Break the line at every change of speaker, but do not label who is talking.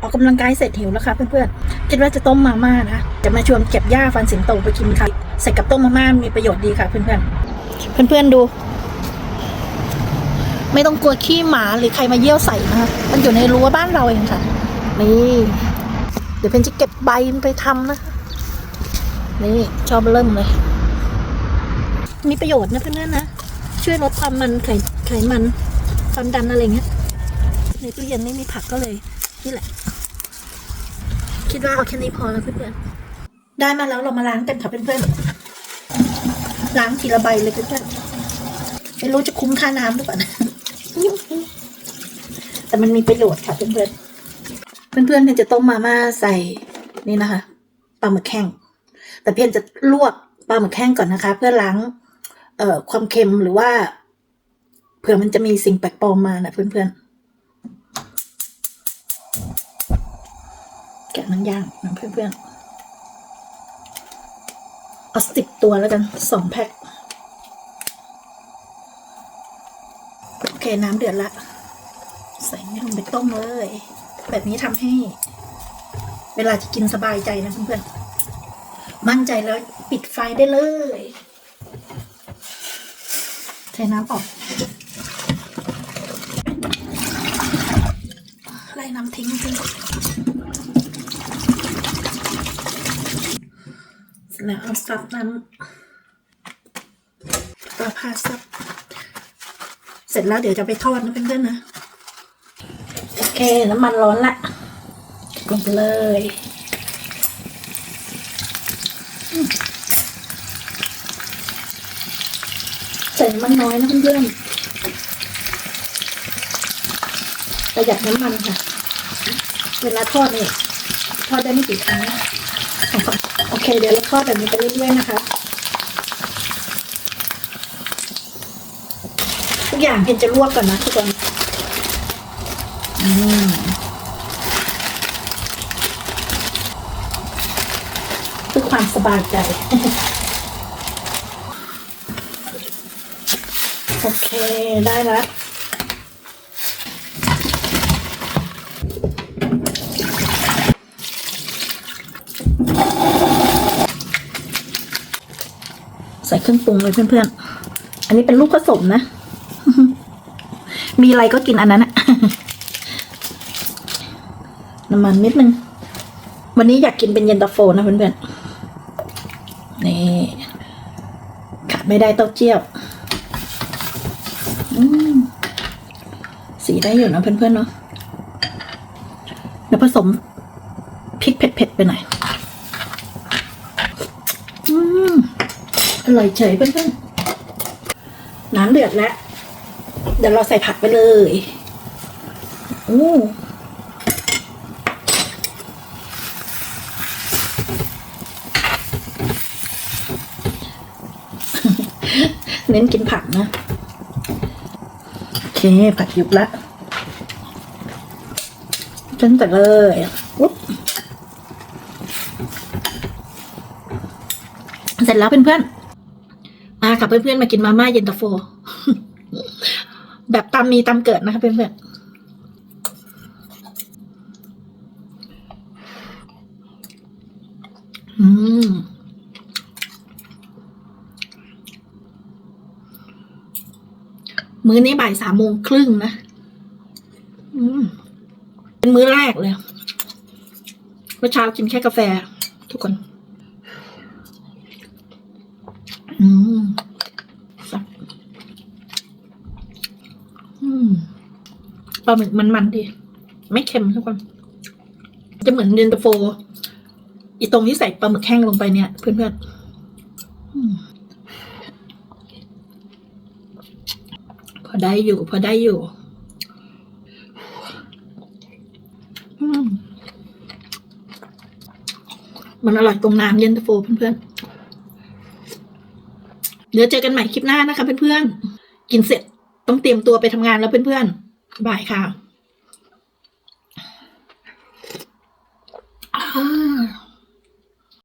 ออกกำลังกายเสร็จหิวแล้วค่ะเพื่อนๆคิดว่าจะต้มมาม่านะ จะมาชวนเก็บหญ้าฟันสิงโตไปกินค่ะใส่กับต้มมาม่ามีประโยชน์ดีค่ะเพื่อนๆเพื่อนๆดู ไม่ต้องกลัวขี้หมาหรือใครมาเยี่ยวใส่นะคะมันอยู่ในรั้วบ้านเราเองค่ะนี่เดี๋ยวเพนจะเก็บใบไปทำนะคะนี่ชอบเริ่มเลย มีประโยชน์นะเพื่อนๆนะช่วยลดความมันไขไขมันความดันอะไรเงี้ยในตู้เย็นไม่มีผักก็เลยนี่แหละ คิดว่าเอาแค่นี้พอแล้วเพื่อนๆได้มาแล้วเรามาล้างกันค่ะเพื่อนๆล้างทีละใบเลยเพื่อนๆไม่รู้จะคุ้มค่าน้ำหรือเปล่านะแต่มันมีประโยชน์ค่ะเพื่อนๆเพื่อนๆเนี่ยจะต้มมาม่าใส่นี่นะคะปลาหมึกแห้งแต่เพียนจะลวกปลาหมึกแห้งก่อนนะคะ เพื่อล้างเอ่อความเค็มหรือว่าเผื่อมันจะมีสิ่งแปลกปลอมมานะเพื่อนๆ แกะมันย่างนะเพื่อนๆ เอาสิบตัวแล้วกันสองแพ็คโอเคน้ำเดือดละ ใส่เนี่ลงไปต้มเลย แบบนี้ทำให้ เวลาจะกินสบายใจนะเพื่อนๆ มั่นใจแล้วปิดไฟได้เลย เทน้ำออกไล่ น้ำทิ้งไปเสร็จแล้วเอาซับน้ำปลาพาซับ เสร็จแล้วเดี๋ยวจะไปทอดนะเพื่อนๆนะ โอเค น้ำมันร้อนละลงไปเลยใส่น้ำมันน้อยนะเพื่อนๆประหยัดน้ำมันค่ะ เวลาทอดเนี่ยทอดได้ไม่กี่ครั้งโอเค เดี๋ยวเราทอดแบบนี้ไปเรื่อยๆนะคะ ทุกอย่างเพนจะลวกก่อนนะทุกคนอืมเพื่อความสบายใจ โอเค ได้แล้ว ใส่เครื่องปรุงเลยเพื่อนๆ อันนี้เป็นลูกผสมนะ มีอะไรก็กินอันนั้นอะน้ำมันนิดนึง วันนี้อยากกินเป็นเย็นตาโฟนะเพื่อนๆ นี่ขาดไม่ได้เต้าเจี้ยวสีได้อยู่นะเพื่อนๆเนาะเดี๋ยวผสมพริกเผ็ดๆไปหน่อย อืมอ ร่อยเฉยเพื่อนๆน้ำเดือดแล้ว เดี๋ยวเราใส่ผักไปเลยโอ้เน้นกินผักนะ โอเค ผักยุบละเล่นแต่เลยอุ๊บเสร็จแล้วเพื่อนๆ มากับเพื่อนๆมากินมาม่าเย็นตาโฟ แบบตามมีตามเกิดนะคะเพื่อนๆอืม มื้อนี้บ่ายสามโมงครึ่งนะอืม เป็นมื้อแรกเลย เมื่อเช้ากินแค่กาแฟ ทุกคน อืมปลาหมึกมันๆดี ไม่เค็มทุกคน จะเหมือนเย็นตาโฟ อีตรงที่ใส่ปลาหมึกแห้งลงไปเนี่ย เพื่อนๆอืมพอได้อยู่ พอได้อยู่มมันอร่อยตรงน้ำเย็นตาโฟเพื่อนๆ เดี๋ยวเจอกันใหม่คลิปหน้านะคะเพื่อนๆ กินเสร็จต้องเตรียมตัวไปทำงานแล้วเพื่อนๆ บ่ายค่ะ